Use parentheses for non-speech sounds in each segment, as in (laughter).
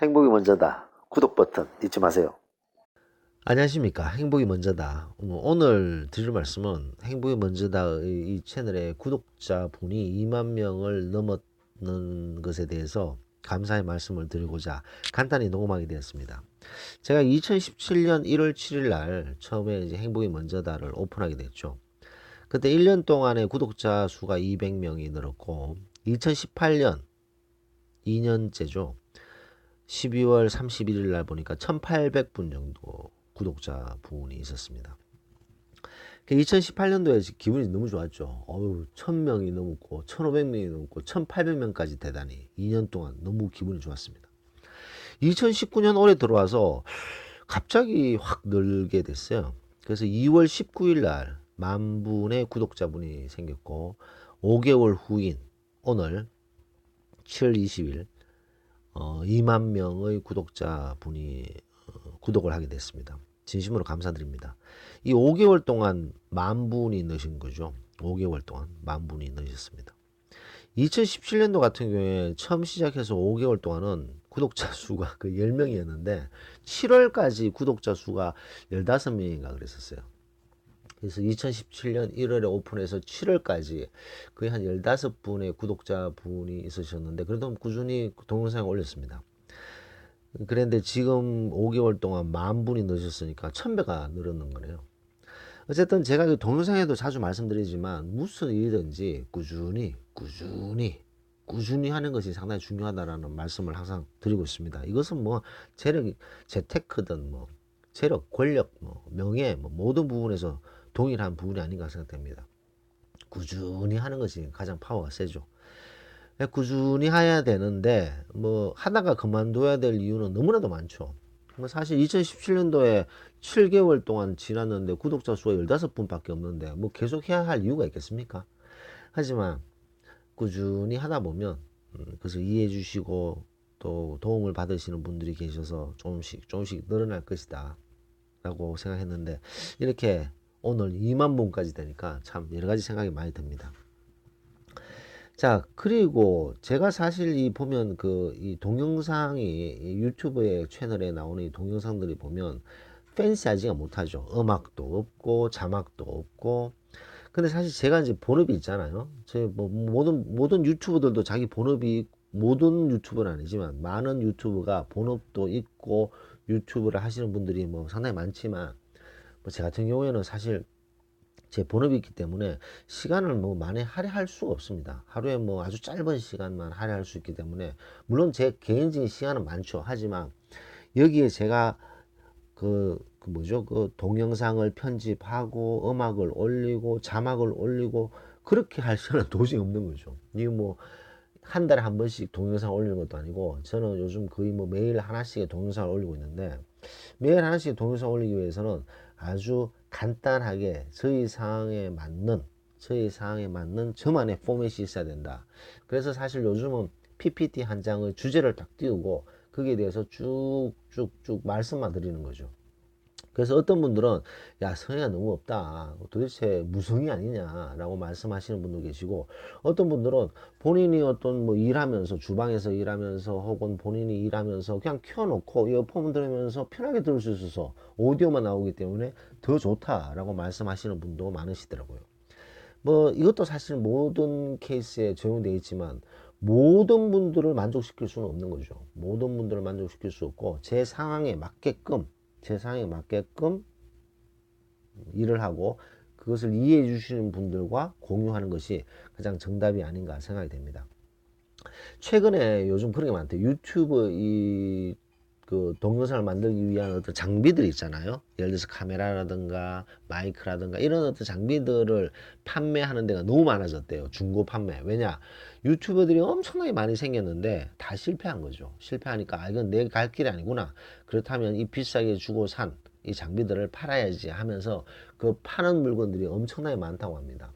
행복이 먼저다. 구독 버튼 잊지 마세요. 안녕하십니까. 행복이 먼저다. 음, 오늘 드릴 말씀은 행복이 먼저다 이 채널의 구독자 분이 2만 명을 넘었는 것에 대해서 감사의 말씀을 드리고자 간단히 녹음하게 되었습니다. 제가 2017년 1월 7일 날 처음에 이제 행복이 먼저다를 오픈하게 됐죠. 그때 1년 동안에 구독자 수가 200명이 늘었고 2018년 2년째죠. 12월 31일 날 보니까 1800분 정도 구독자 분이 있었습니다. 2018년도에 기분이 너무 좋았죠. 어유 1000명이 넘었고 1500명이 넘고 1800명까지 대단히 2년 동안 너무 기분이 좋았습니다. 2019년 올해 들어와서 갑자기 확 늘게 됐어요. 그래서 2월 19일 날 만 분의 구독자분이 생겼고 5개월 후인 오늘 7월 20일 어, 2만 명의 구독자 분이 어, 구독을 하게 됐습니다. 진심으로 감사드립니다. 이 5개월 동안 만 분이 넣으신 거죠. 5개월 동안 만 분이 넣으셨습니다. 2017년도 같은 경우에 처음 시작해서 5개월 동안은 구독자 (laughs) 수가 그 10명이었는데 7월까지 구독자 수가 15명인가 그랬었어요. 그래서 2017년 1월에 오픈해서 7월까지 거의 한 15분의 구독자 분이 있으셨는데 그래도 꾸준히 동영상을 올렸습니다. 그런데 지금 5개월 동안 만 분이 넣으셨으니까 1000배가 늘었는 거네요. 어쨌든 제가 그 동영상에도 자주 말씀드리지만 무슨 일이든지 꾸준히 꾸준히 꾸준히 하는 것이 상당히 중요하다라는 말씀을 항상 드리고 있습니다. 이것은 뭐 재력, 재테크든 뭐 재력, 권력, 뭐 명예, 뭐 모든 부분에서 동일한 부분이 아닌가 생각됩니다. 꾸준히 하는 것이 가장 파워가 세죠. 꾸준히 해야 되는데 뭐 하다가 그만둬야 될 이유는 너무나도 많죠. 뭐 사실 2017년도에 7개월 동안 지났는데 구독자 수가 15분밖에 없는데 뭐 계속 해야 할 이유가 있겠습니까? 하지만 꾸준히 하다 보면 음, 그래서 이해해 주시고 또 도움을 받으시는 분들이 계셔서 조금씩 조금씩 늘어날 것이다 라고 생각했는데 이렇게 오늘 2만 분까지 되니까 참 여러 가지 생각이 많이 듭니다. 자, 그리고 제가 사실 이 보면 그 이 동영상이 유튜브의 채널에 나오는 이 동영상들이 보면 팬시하지가 못하죠. 음악도 없고 자막도 없고. 근데 사실 제가 이제 본업이 있잖아요. 저희 뭐 모든 모든 유튜버들도 자기 본업이 모든 유튜브는 아니지만 많은 유튜브가 본업도 있고 유튜브를 하시는 분들이 뭐 상당히 많지만 뭐 제 같은 경우에는 사실 제 본업이 있기 때문에 시간을 뭐 많이 할애할 수가 없습니다. 하루에 뭐 아주 짧은 시간만 할애할 수 있기 때문에 물론 제 개인적인 시간은 많죠. 하지만 여기에 제가 그, 그 뭐죠? 그 동영상을 편집하고 음악을 올리고 자막을 올리고 그렇게 할 시간은 (laughs) 도저히 없는 거죠. 이게 뭐 한 달에 한 번씩 동영상 올리는 것도 아니고 저는 요즘 거의 뭐 매일 하나씩의 동영상을 올리고 있는데 매일 하나씩 동영상 올리기 위해서는 아주 간단하게 저희 상황에 맞는 저희 상황에 맞는 저만의 포맷이 있어야 된다. 그래서 사실 요즘은 PPT 한 장의 주제를 딱 띄우고 거기에 대해서 쭉쭉쭉 말씀만 드리는 거죠. 그래서 어떤 분들은 야 성의가 너무 없다 도대체 무성이 아니냐라고 말씀하시는 분도 계시고 어떤 분들은 본인이 어떤 뭐 일하면서 주방에서 일하면서 혹은 본인이 일하면서 그냥 켜놓고 이어폰 들으면서 편하게 들을 수 있어서 오디오만 나오기 때문에 더 좋다라고 말씀하시는 분도 많으시더라고요. 뭐 이것도 사실 모든 케이스에 적용되어 있지만 모든 분들을 만족시킬 수는 없는 거죠. 모든 분들을 만족시킬 수 없고 제 상황에 맞게끔 제 상황에 맞게끔 일을 하고 그것을 이해해 주시는 분들과 공유하는 것이 가장 정답이 아닌가 생각이 됩니다. 최근에 요즘 그런 게 많대요. 유튜브 이 그 동영상을 만들기 위한 어떤 장비들이 있잖아요. 예를 들어서 카메라라든가 마이크라든가 이런 어떤 장비들을 판매하는 데가 너무 많아졌대요. 중고 판매. 왜냐? 유튜버들이 엄청나게 많이 생겼는데 다 실패한 거죠. 실패하니까 아 이건 내 갈 길이 아니구나. 그렇다면 이 비싸게 주고 산 이 장비들을 팔아야지 하면서 그 파는 물건들이 엄청나게 많다고 합니다.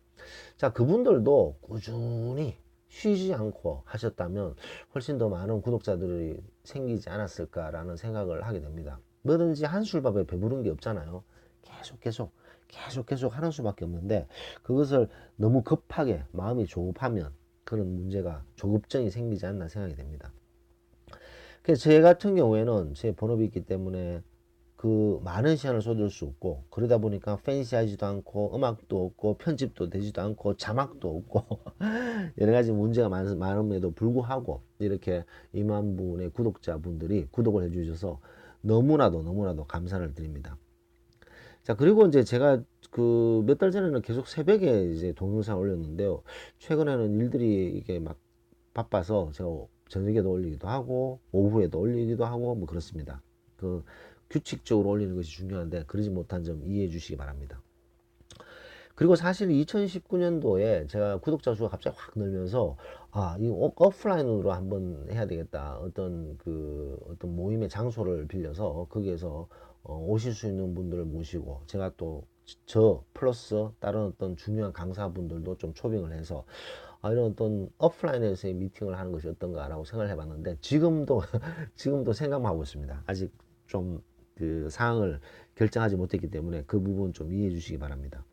자, 그분들도 꾸준히 쉬지 않고 하셨다면 훨씬 더 많은 구독자들이 생기지 않았을까라는 생각을 하게 됩니다. 뭐든지 한술밥에 배부른 게 없잖아요. 계속 계속 계속 계속 하는 수밖에 없는데 그것을 너무 급하게 마음이 조급하면 그런 문제가 조급증이 생기지 않나 생각이 됩니다. 제 같은 경우에는 제 본업이 있기 때문에 그 많은 시간을 쏟을 수 없고 그러다 보니까 팬시하지도 않고 음악도 없고 편집도 되지도 않고 자막도 없고 (laughs) 여러 가지 문제가 많, 많음에도 불구하고 이렇게 2만 분의 구독자분들이 구독을 해주셔서 너무나도 너무나도 감사를 드립니다. 자 그리고 이제 제가 그 몇 달 전에는 계속 새벽에 이제 동영상 올렸는데요. 최근에는 일들이 이게 막 바빠서 제가 저녁에도 올리기도 하고 오후에도 올리기도 하고 뭐 그렇습니다. 그 규칙적으로 올리는 것이 중요한데 그러지 못한 점 이해해 주시기 바랍니다. 그리고 사실 2019년도에 제가 구독자 수가 갑자기 확 늘면서 아, 이 오- 오프라인으로 한번 해야 되겠다. 어떤 그 어떤 모임의 장소를 빌려서 거기에서 어, 오실 수 있는 분들을 모시고 제가 또 저 플러스 다른 어떤 중요한 강사분들도 좀 초빙을 해서 아, 이런 어떤 오프라인에서의 미팅을 하는 것이 어떤가라고 생각을 해봤는데 지금도 (laughs) 지금도 생각만 하고 있습니다. 아직 좀 그 사항을 결정하지 못했기 때문에 그 부분 좀 이해해 주시기 바랍니다.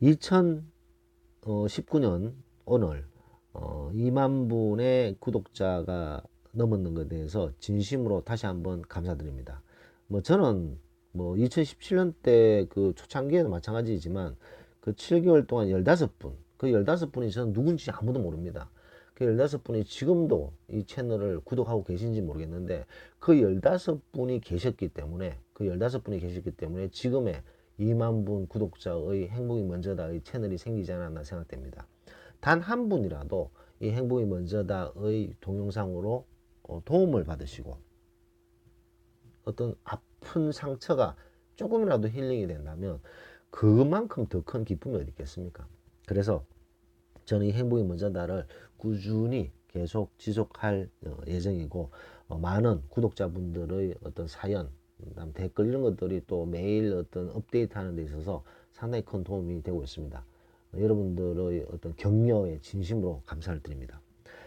2019년 오늘 어, 2만 분의 구독자가 넘었는 것에 대해서 진심으로 다시 한번 감사드립니다. 뭐 저는 뭐 2017년 때 그 초창기에도 마찬가지지만 그 7개월 동안 15분, 그 15분이 저는 누군지 아무도 모릅니다. 그 15분이 지금도 이 채널을 구독하고 계신지 모르겠는데 그 15분이 계셨기 때문에 그 15분이 계셨기 때문에 지금의 2만 분 구독자의 행복이 먼저다의 채널이 생기지 않았나 생각됩니다. 단 한 분이라도 이 행복이 먼저다의 동영상으로 어, 도움을 받으시고 어떤 아픈 상처가 조금이라도 힐링이 된다면 그만큼 더 큰 기쁨이 어디 있겠습니까? 그래서 저는 이 행복이 먼저다를 꾸준히 계속 지속할 어, 예정이고 어, 많은 구독자분들의 어떤 사연, 그다음 댓글 이런 것들이 또 매일 어떤 업데이트하는 데 있어서 상당히 큰 도움이 되고 있습니다. 어, 여러분들의 어떤 격려에 진심으로 감사를 드립니다.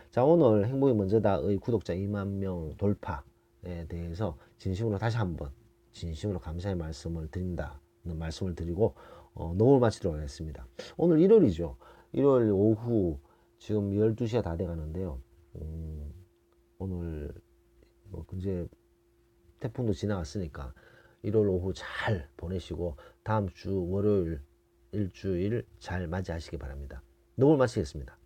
자 오늘 행복이 먼저다의 구독자 2만 명 돌파에 대해서 진심으로 다시 한번 진심으로 감사의 말씀을 드린다는 말씀을 드리고 어, 녹음을 마치도록 하겠습니다. 오늘 일요일이죠. 일요일 오후 지금 12시가 다 돼 가는데요. 음, 오늘 뭐 이제 태풍도 지나갔으니까 일요일 오후 잘 보내시고 다음 주 월요일 일주일 잘 맞이하시기 바랍니다. 녹음을 마치겠습니다.